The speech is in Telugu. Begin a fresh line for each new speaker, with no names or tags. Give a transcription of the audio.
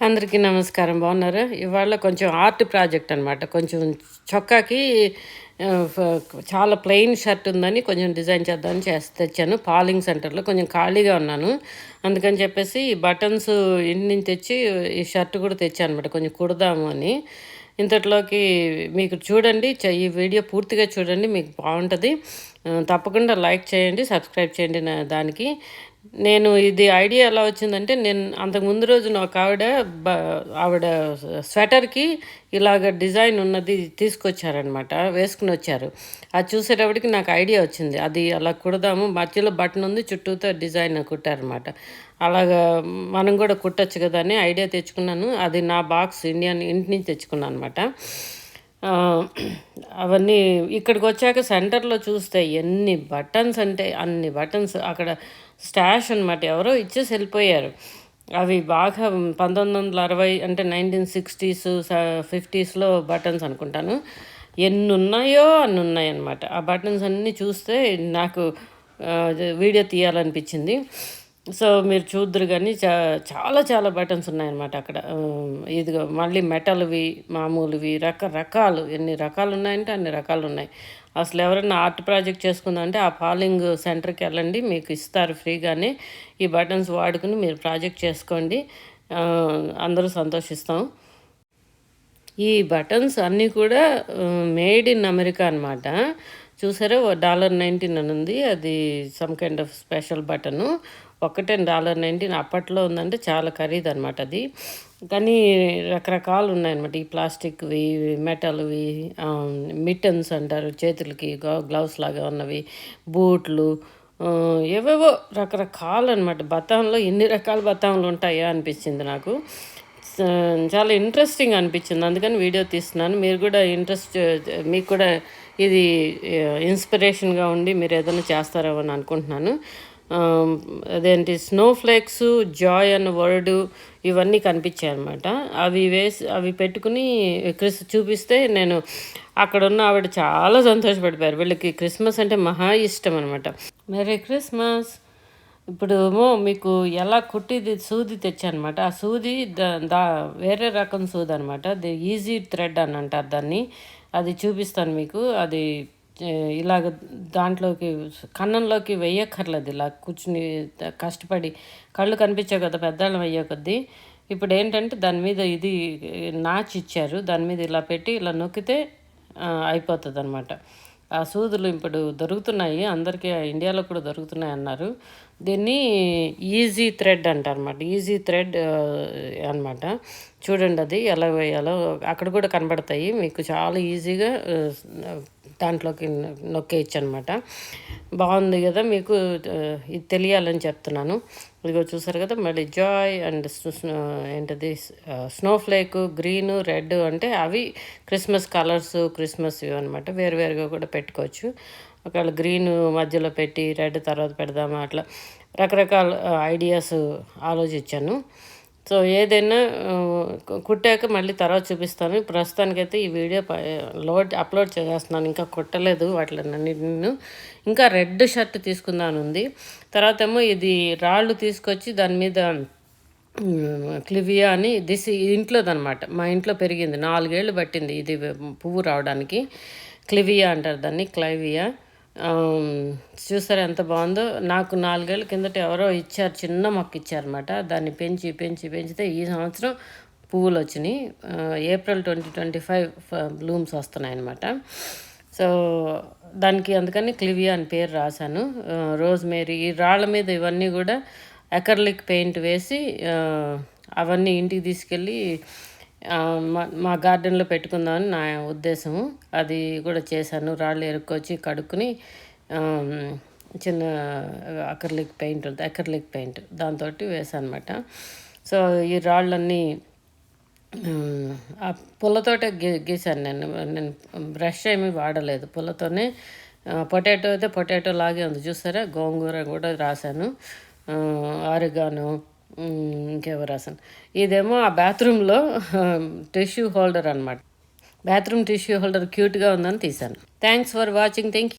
అందరికీ నమస్కారం. బాగున్నారు? ఇవాళ కొంచెం ఆర్ట్ ప్రాజెక్ట్ అనమాట కొంచెం చొక్కాకి చాలా ప్లెయిన్ షర్ట్ ఉందని కొంచెం డిజైన్ చేద్దామని చేసి తెచ్చాను. పాలింగ్ సెంటర్లో కొంచెం ఖాళీగా ఉన్నాను. అందుకని చెప్పేసి ఈ బటన్స్ ఇంటి నుంచి తెచ్చి ఈ షర్ట్ కూడా తెచ్చాను అనమాట కొంచెం కుడదాము అని. ఇంతట్లోకి మీకు చూడండి ఈ వీడియో పూర్తిగా చూడండి మీకు బాగుంటుంది. తప్పకుండా లైక్ చేయండి సబ్స్క్రైబ్ చేయండి నా దానికి. నేను ఇది ఐడియా ఎలా వచ్చిందంటే నేను అంతకు ముందు రోజు ఒక ఆవిడ బ ఆవిడ స్వెటర్కి ఇలాగ డిజైన్ ఉన్నది తీసుకొచ్చారనమాట వేసుకుని వచ్చారు అది చూసేటప్పటికి నాకు ఐడియా వచ్చింది అది అలా కుడదాము మధ్యలో బటన్ ఉంది చుట్టూతో డిజైన్ కుట్టారనమాట అలాగా మనం కూడా కుట్టచ్చు కదా అని ఐడియా తెచ్చుకున్నాను అది నా బాక్స్ ఇండియన్ ఇంటి నుంచి తెచ్చుకున్నాను అనమాట అవన్నీ ఇక్కడికి వచ్చాక సెంటర్లో చూస్తే ఎన్ని బటన్స్ అంటే అన్ని బటన్స్ అక్కడ స్టాష్ అనమాట ఎవరో ఇచ్చేసి వెళ్ళిపోయారు. అవి బాగా పంతొమ్మిది వందల అరవై అంటే నైన్టీన్ సిక్స్టీస్ ఫిఫ్టీస్లో బటన్స్ అనుకుంటాను. ఎన్ని ఉన్నాయో అన్ని ఉన్నాయన్నమాట ఆ బటన్స్ అన్నీ చూస్తే నాకు వీడియో తీయాలనిపించింది. సో మీరు చూద్దరు కానీ చా చాలా చాలా బటన్స్ ఉన్నాయన్నమాట అక్కడ. ఇదిగో మళ్ళీ మెటల్వి మామూలువి రకరకాలు ఎన్ని రకాలు ఉన్నాయంటే అన్ని రకాలు ఉన్నాయి అసలు ఎవరైనా ఆర్ట్ ప్రాజెక్ట్ చేసుకుందామంటే ఆ పాలింగ్ సెంటర్కి వెళ్ళండి మీకు ఇస్తారు ఫ్రీగానే. ఈ బటన్స్ వాడుకుని మీరు ప్రాజెక్ట్ చేసుకోండి. అందరూ సంతోషిస్తాం. ఈ బటన్స్ అన్నీ కూడా మేడ్ ఇన్ అమెరికా అనమాట చూసారా? డాలర్ నైన్టీన్ అని ఉంది. అది some kind of special button ఒకటే డాలర్ నైన్టీన్ అప్పట్లో ఉందంటే చాలా ఖరీదు అనమాట అది. కానీ రకరకాలు ఉన్నాయన్నమాట. ఈ ప్లాస్టిక్వి మెటల్వి మిటన్స్ అంటారు చేతులకి గ్లౌస్ లాగా ఉన్నవి బూట్లు ఏవేవో రకరకాలు అనమాట బతాంలో ఎన్ని రకాల బతాంలు ఉంటాయా అనిపించింది నాకు. చాలా ఇంట్రెస్టింగ్ అనిపించింది. అందుకని వీడియో తీస్తున్నాను. మీరు కూడా ఇంట్రెస్ట్ మీకు కూడా ఇది ఇన్స్పిరేషన్గా ఉండి మీరు ఏదైనా చేస్తారేమో అని అనుకుంటున్నాను. అదేంటి స్నో ఫ్లేక్స్ జాయ్ అన్న వర్డ్ ఇవన్నీ కనిపించాయి అనమాట అవి వేసి అవి పెట్టుకుని క్రిస్ చూపిస్తే నేను అక్కడ ఉన్న ఆవిడ చాలా సంతోషపడిపోయారు. వీళ్ళకి క్రిస్మస్ అంటే మహా ఇష్టం అనమాట మెరీ క్రిస్మస్ ఇప్పుడు ఏమో మీకు ఎలా కుట్టిది సూది తెచ్చానమాట ఆ సూది దా దా వేరే రకం సూది అనమాట అది ఈజీ థ్రెడ్ అని అంటారు దాన్ని. అది చూపిస్తాను మీకు. అది ఇలాగ దాంట్లోకి కన్నంలోకి వెయ్యక్కర్లేదు. ఇలా కూర్చుని కష్టపడి కళ్ళు కనిపించావు కదా పెద్దాళ్ళం అయ్యే కొద్దీ. ఇప్పుడు ఏంటంటే దాని మీద ఇది నాచ్ ఇచ్చారు. దాని మీద ఇలా పెట్టి ఇలా నొక్కితే అయిపోతుంది అనమాట ఆ సూదులు ఇప్పుడు దొరుకుతున్నాయి అందరికీ ఇండియాలో కూడా దొరుకుతున్నాయి అన్నారు. దీన్ని ఈజీ థ్రెడ్ అంటారనమాట ఈజీ థ్రెడ్ అనమాట చూడండి అది ఎలా వేయాలో. అక్కడ కూడా కనబడతాయి. మీకు చాలా ఈజీగా దాంట్లోకి నొక్కేయచ్చు అనమాట బాగుంది కదా మీకు ఇది తెలియాలని చెప్తున్నాను. ఇదిగో చూసారు కదా మళ్ళీ జాయ్ అండ్ ఏంటది స్నో ఫ్లేక్ గ్రీన్ రెడ్ అంటే అవి క్రిస్మస్ కలర్స్ క్రిస్మస్ ఇవి అనమాట. వేరువేరుగా కూడా పెట్టుకోవచ్చు. ఒకవేళ గ్రీన్ మధ్యలో పెట్టి రెడ్ తర్వాత పెడదామా అట్లా రకరకాల ఐడియాస్ ఆలోచించాను. సో ఏదైనా కుట్టాక మళ్ళీ తర్వాత చూపిస్తాను. ప్రస్తుతానికైతే ఈ వీడియో లోడ్ అప్లోడ్ చేసేస్తున్నాను. ఇంకా కుట్టలేదు వాటిని ఇంకా రెడ్ షర్ట్ తీసుకుందాను ఉంది. తర్వాత ఏమో ఇది రాళ్ళు తీసుకొచ్చి దాని మీద క్లివియా అని దిస్ ఇంట్లోదనమాట. మా ఇంట్లో పెరిగింది. నాలుగేళ్ళు పట్టింది ఇది పువ్వు రావడానికి. క్లివియా అంటారు దాన్ని. క్లైవియా. చూసారు ఎంత బాగుందో? నాకు నాలుగేళ్ళ కిందట ఎవరో ఇచ్చారు చిన్న మొక్క ఇచ్చారనమాట దాన్ని పెంచి పెంచి పెంచితే ఈ సంవత్సరం పువ్వులు వచ్చినాయి. April twenty twenty five blooms వస్తున్నాయన్నమాట. So దానికి అందుకని క్లివియా అని పేరు రాశాను. రోజ్ మేరీ ఈ రాళ్ళ మీద ఇవన్నీ కూడా అకర్లిక్ పెయింట్ వేసి అవన్నీ ఇంటికి తీసుకెళ్ళి మా మా గార్డెన్లో పెట్టుకుందామని నా ఉద్దేశము అది కూడా చేశాను. రాళ్ళు ఎరుక్కొచ్చి కడుక్కుని చిన్న అకర్లిక్ పెయింట్ ఉంది అకర్లిక్ పెయింట్ దాంతో వేసాను అనమాట సో ఈ రాళ్ళన్నీ ఆ పుల్లతోటే గీ గీసాను నేను. నేను బ్రష్ ఏమీ వాడలేదు. పుల్లతోనే పొటాటో అయితే పొటాటో లాగే ఉంది. చూసారా? గోంగూర కూడా రాశాను. ఆరిగాను ఇంకెవరు అసలు? ఇదేమో ఆ బాత్రూంలో టిష్యూ హోల్డర్ అనమాట బాత్రూమ్ టిష్యూ హోల్డర్ క్యూట్గా ఉందని తీశాను. Thanks for watching thank